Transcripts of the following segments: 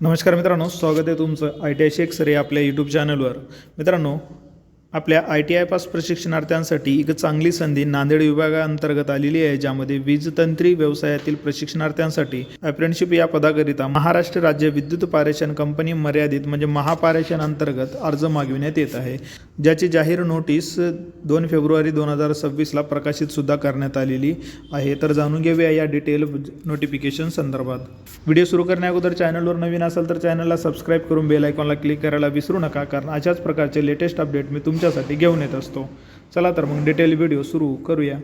नमस्कार मित्रांनो स्वागत आहे तुमचं I T I Shaikh sir या आपल्या यूट्यूब चॅनलवर मित्रांनो आपल्या आय टी आय पास प्रशिक्षणार्थ्यांसाठी एक चांगली संधी नांदेड विभागाअंतर्गत आलेली आहे ज्यामध्ये वीजतंत्री व्यवसायातील प्रशिक्षणार्थ्यांसाठी अप्रेंटिसशिप या पदाकरिता महाराष्ट्र राज्य विद्युत पारेषण कंपनी मर्यादित म्हणजे महापारेषण अंतर्गत अर्ज मागविण्यात येत आहे. ज्याची जाहीर नोटीस दोन फेब्रुवारी दोन हजार सव्वीसला प्रकाशित सुद्धा करण्यात आलेली आहे. तर जाणून घेऊया या डिटेल नोटिफिकेशन संदर्भात. व्हिडिओ सुरू करण्याअगोदर चॅनलवर नवीन असाल तर चॅनलला सबस्क्राईब करून बेल आयकॉनला क्लिक करायला विसरू नका कारण अशाच प्रकारचे लेटेस्ट अपडेट मी तुमच्यासाठी घेऊन येत असतो. चला तर मग डिटेल व्हिडिओ सुरू करूया.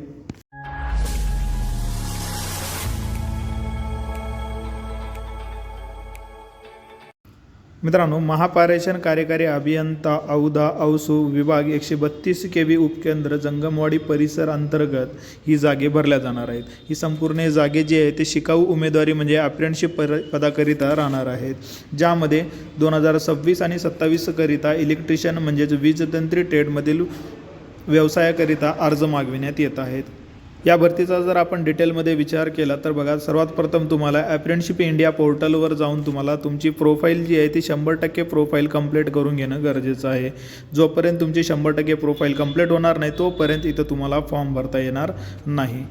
मित्रांनो महापारेषण कार्यकारी अभियंता औदा औसू विभाग एकशे बत्तीस के व्ही उपकेंद्र जंगमवाडी परिसर अंतर्गत ही जागे भरल्या जाणार आहेत. ही संपूर्ण जागे जी आहे ते शिकाऊ उमेदवारी म्हणजे अप्रेंटशिप पर पदाकरिता राहणार आहेत. ज्यामध्ये दोन हजार सव्वीस आणि सत्तावीसकरिता इलेक्ट्रिशियन म्हणजेच वीजतंत्री ट्रेडमधील व्यवसायाकरिता अर्ज मागविण्यात येत आहेत. या भरतीचा जर आपण डिटेलमध्ये विचार केला तर बघा सर्वात प्रथम तुम्हाला ॲप्रेंटशिप इंडिया पोर्टलवर जाऊन तुम्हाला तुमची प्रोफाईल जी आहे ती शंभर टक्के प्रोफाईल कंप्लीट करून घेणं गरजेचं आहे. जोपर्यंत तुमची शंभर टक्के प्रोफाईल कंप्लीट होणार नाही तोपर्यंत इथं तुम्हाला फॉर्म भरता येणार नाही.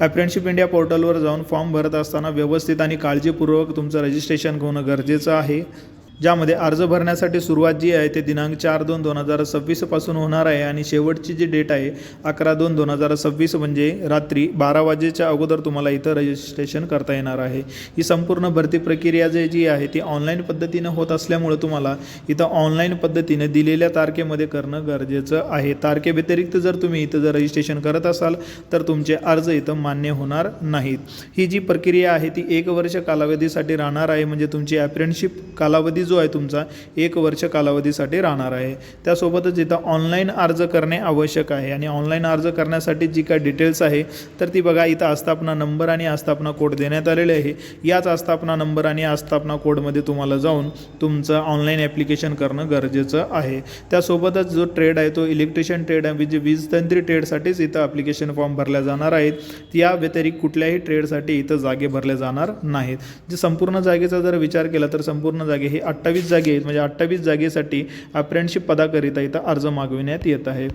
अप्रेंटशिप इंडिया पोर्टलवर जाऊन फॉर्म भरत असताना व्यवस्थित आणि काळजीपूर्वक तुमचं रजिस्ट्रेशन होणं गरजेचं आहे. ज्यामध्ये अर्ज भरण्यासाठी सुरुवात जी आहे ते दिनांक चार दोन दोन हजार सव्वीसपासून होणार आहे आणि शेवटची जी डेट आहे अकरा दोन दोन हजार सव्वीस म्हणजे रात्री बारा वाजेच्या अगोदर तुम्हाला इथं रजिस्ट्रेशन करता येणार आहे. ही संपूर्ण भरती प्रक्रिया जे जी आहे ती ऑनलाईन पद्धतीनं होत असल्यामुळं तुम्हाला इथं ऑनलाईन पद्धतीने दिलेल्या तारखेमध्ये करणं गरजेचं आहे. तारखेव्यतिरिक्त जर तुम्ही इथं जर रजिस्ट्रेशन करत असाल तर तुमचे अर्ज इथं मान्य होणार नाहीत. ही जी प्रक्रिया आहे ती एक वर्ष कालावधीसाठी राहणार आहे म्हणजे तुमची ॲप्रेंटशिप कालावधी जो आहे तुमचा एक वर्ष कालावधीसाठी राहणार आहे. त्यासोबतच इथं ऑनलाईन अर्ज करणे आवश्यक आहे. आणि ऑनलाईन अर्ज करण्यासाठी जी काय डिटेल्स आहे तर ती बघा इथं आस्थापना नंबर आणि आस्थापना कोड देण्यात आलेले आहे. याच आस्थापना नंबर आणि आस्थापना कोडमध्ये तुम्हाला जाऊन तुमचं ऑनलाईन ॲप्लिकेशन करणं गरजेचं आहे. त्यासोबतच जो ट्रेड आहे तो इलेक्ट्रिशियन ट्रेड आहे म्हणजे वीजतंत्री ट्रेडसाठीच इथं ॲप्लिकेशन फॉर्म भरल्या जाणार आहेत. या व्यतिरिक्त कुठल्याही ट्रेडसाठी इथं जागे भरल्या जाणार नाहीत. जे संपूर्ण जागेचा जर विचार केला तर संपूर्ण जागे हे अठ्ठावीस जागे आहेत म्हणजे अठ्ठावीस जागेसाठी अप्रेंटशिप पदाकरिता इथं अर्ज मागविण्यात येत आहे.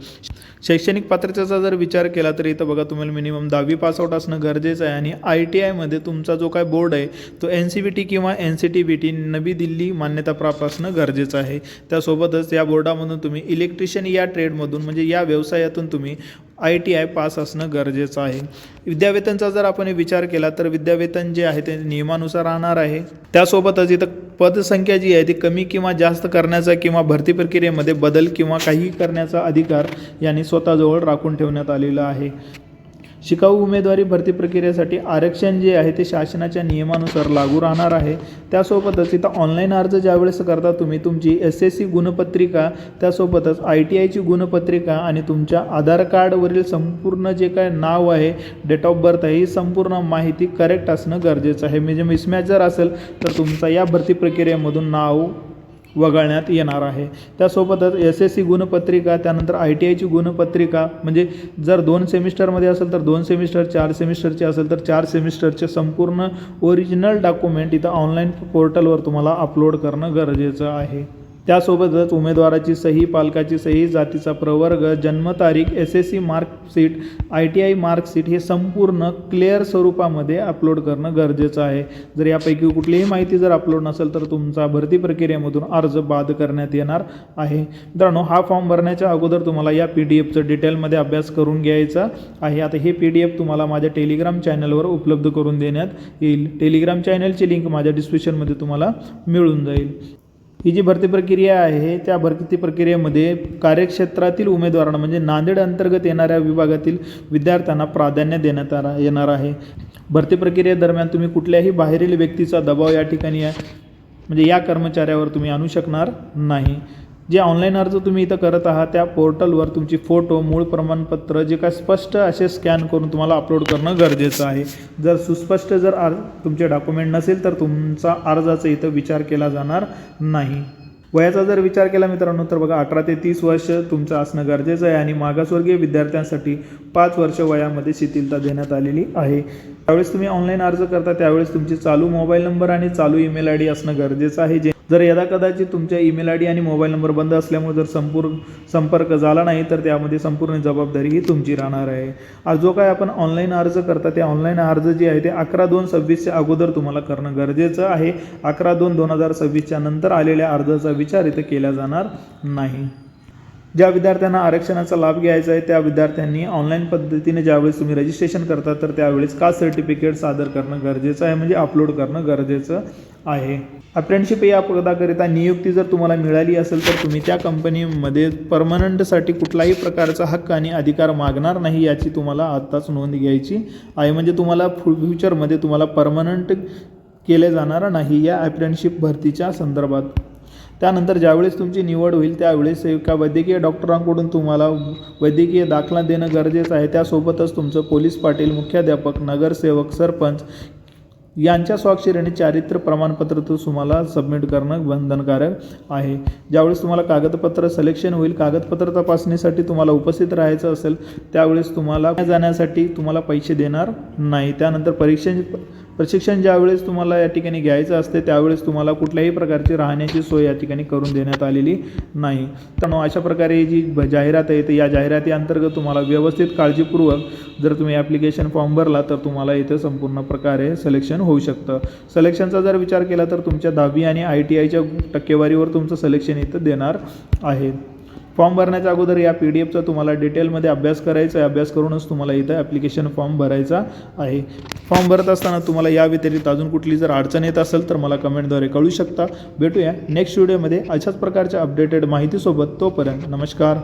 शैक्षणिक पात्रतेचा जर विचार केला तर इथं बघा तुम्हाला मिनिमम दहावी पासआउट असणं गरजेचं आहे. आणि आय टी आयमध्ये तुमचा जो काय बोर्ड आहे तो एन सी बी टी किंवा N C T V T Navi Delhi मान्यताप्राप्त असणं गरजेचं आहे. त्यासोबतच या बोर्डामधून तुम्ही इलेक्ट्रिशियन या ट्रेडमधून म्हणजे या व्यवसायातून तुम्ही आय टी आय पास असणं गरजेचं आहे. विद्यावेतनचा जर आपण विचार केला तर विद्यावेतन जे आहे ते नियमानुसार राहणार आहे. त्यासोबतच इथं पदसंख्या जी आहे ती कमी किंवा जास्त करण्याचा किंवा भरती प्रक्रियेमध्ये बदल किंवा काही करण्याचा अधिकार यांनी स्वतःजवळ राखून ठेवण्यात आलेला आहे. शिकाऊ उमेदवारी भरती प्रक्रियेसाठी आरक्षण जे आहे ते शासनाच्या नियमानुसार लागू राहणार आहे. त्यासोबतच इथं ऑनलाईन अर्ज ज्यावेळेस करता तुम्ही तुमची एस एस सी गुणपत्रिका त्यासोबतच आय टी आयची गुणपत्रिका आणि तुमच्या आधार कार्डवरील संपूर्ण जे काय नाव आहे डेट ऑफ बर्थ आहे ही संपूर्ण माहिती करेक्ट असणं गरजेचं आहे. म्हणजे मिसमॅच जर असेल तर तुमचा या भरती प्रक्रियेमधून नाव वगळण्यात येणार आहे. त्यासोबतच एस एस सी गुणपत्रिका त्यानंतर आय टी आयची गुणपत्रिका म्हणजे जर दोन सेमिस्टरमध्ये असेल तर दोन सेमिस्टर चार सेमिस्टरचे असेल तर चार सेमिस्टरचे संपूर्ण ओरिजिनल डॉक्युमेंट इथं ऑनलाईन पोर्टलवर तुम्हाला अपलोड करणं गरजेचं आहे. त्यासोबतच उमेदवाराची सही पालकाची सही जातीचा प्रवर्ग जन्मतारीख S S C marksheet I T I marksheet हे संपूर्ण क्लिअर स्वरूपामध्ये अपलोड करणं गरजेचं आहे. जर यापैकी कुठलीही माहिती जर अपलोड नसेल तर तुमचा भरती प्रक्रियेमधून अर्ज बाद करण्यात येणार आहे. मित्रांनो हा फॉर्म भरण्याच्या अगोदर तुम्हाला या पी डी एफचं डिटेलमध्ये अभ्यास करून घ्यायचा आहे. आता हे पी डी एफ तुम्हाला माझ्या टेलिग्राम चॅनलवर उपलब्ध करून देण्यात येईल. टेलिग्राम चॅनलची लिंक माझ्या डिस्क्रिप्शनमध्ये तुम्हाला मिळून जाईल. ही जी भरती प्रक्रिया आहे त्या भरती प्रक्रियेमध्ये कार्यक्षेत्रातील उमेदवारांना म्हणजे नांदेड अंतर्गत येणाऱ्या विभागातील विद्यार्थ्यांना प्राधान्य देण्यात आला येणार आहे. भरती प्रक्रियेदरम्यान तुम्ही कुठल्याही बाहेरील व्यक्तीचा दबाव या ठिकाणी आहे म्हणजे या कर्मचाऱ्यावर तुम्ही आणू शकणार नाही. जे ऑनलाईन अर्ज तुम्ही इथं करत आहात त्या पोर्टलवर तुमची फोटो मूळ प्रमाणपत्र जे काय स्पष्ट असे स्कॅन करून तुम्हाला अपलोड करणं गरजेचं आहे. जर सुस्पष्ट जर अर्ज तुमचे डॉक्युमेंट नसेल तर तुमचा अर्जाचा इथं विचार केला जाणार नाही. वयाचा जर विचार केला मित्रांनो तर बघा अठरा ते तीस वर्ष तुमचं असणं गरजेचं आहे आणि मागासवर्गीय विद्यार्थ्यांसाठी पाच वर्ष वयामध्ये शिथिलता देण्यात आलेली आहे. त्यावेळेस तुम्ही ऑनलाईन अर्ज करता त्यावेळेस तुमची चालू मोबाईल नंबर आणि चालू ईमेल आय डी असणं गरजेचं आहे. जे जर यदा कदाचित तुमच्या ईमेल आय डी आणि मोबाईल नंबर बंद असल्यामुळे जर संपूर्ण संपर्क झाला नाही तर त्यामध्ये संपूर्ण जबाबदारी ही तुमची राहणार आहे. आज जो काय आपण ऑनलाईन अर्ज करता ते ऑनलाईन अर्ज जे आहे ते अकरा दोन सव्वीसच्या अगोदर तुम्हाला करणं गरजेचं आहे. अकरा दोन दोन हजार सव्वीसच्या नंतर आलेल्या अर्जाचा विचार इथं केला जाणार नाही. ज्या विद्यार्थ्यांना आरक्षणाचा लाभ घ्यायचा आहे त्या विद्यार्थ्यांनी ऑनलाईन पद्धतीने ज्यावेळेस तुम्ही रजिस्ट्रेशन करता तर त्यावेळेस कास्ट सर्टिफिकेट सादर करणं गरजेचं आहे म्हणजे अपलोड करणं गरजेचं आहे. अप्रेंटशिप या पदाकरिता नियुक्ती जर तुम्हाला मिळाली असेल तर तुम्ही त्या कंपनीमध्ये परमनंटसाठी कुठलाही प्रकारचा हक्क आणि अधिकार मागणार नाही याची तुम्हाला आत्ताच नोंद घ्यायची आहे. म्हणजे तुम्हाला फु फ्युचरमध्ये तुम्हाला परमनंट केले जाणार नाही या अप्रेंटशिप भरतीच्या संदर्भात. त्यानंतर ज्यावेळेस तुमची निवड होईल त्यावेळेस एका वैद्यकीय डॉक्टरांकडून तुम्हाला वैद्यकीय दाखला देणं गरजेचं आहे. त्यासोबतच तुमचं पोलीस पाटील मुख्याध्यापक नगरसेवक सरपंच यांच्या स्वाक्षरीने चारित्र्य प्रमाणपत्र तो तुम्हाला सबमिट करणं बंधनकारक आहे. ज्यावेळेस तुम्हाला कागदपत्र सिलेक्शन होईल कागदपत्र तपासणीसाठी तुम्हाला उपस्थित राहायचं असेल त्यावेळेस तुम्हाला जाण्यासाठी तुम्हाला पैसे देणार नाही. त्यानंतर परीक्षे प्रशिक्षण ज्यावेळेस तुम्हाला या ठिकाणी घ्यायचं असते त्यावेळेस तुम्हाला कुठल्याही प्रकारची राहण्याची सोय या ठिकाणी करून देण्यात आलेली नाही. तर अशा प्रकारे जी जाहिरात आहे तर या जाहिराती अंतर्गत तुम्हाला व्यवस्थित काळजीपूर्वक जर तुम्ही ॲप्लिकेशन फॉर्म भरला तर तुम्हाला इथे संपूर्ण प्रकारे सिलेक्शन होऊ शकतं. सिलेक्शनचा जर विचार केला तर तुमच्या दहावी आणि आय टी आयच्या टक्केवारीवर तुमचं सिलेक्शन इथं देणार आहे. फॉर्म भरण्याच्या अगोदर या पी डी एफचा तुम्हाला डिटेलमध्ये अभ्यास करायचा आहे. अभ्यास करूनच तुम्हाला इथं ॲप्लिकेशन फॉर्म भरायचा आहे. फॉर्म भरत असताना तुम्हाला या व्यतिरिक्त अजून कुठली जर अडचण येत असेल तर मला कमेंटद्वारे कळू शकता. भेटूया नेक्स्ट व्हिडिओमध्ये अशाच प्रकारच्या अपडेटेड माहितीसोबत. तोपर्यंत नमस्कार.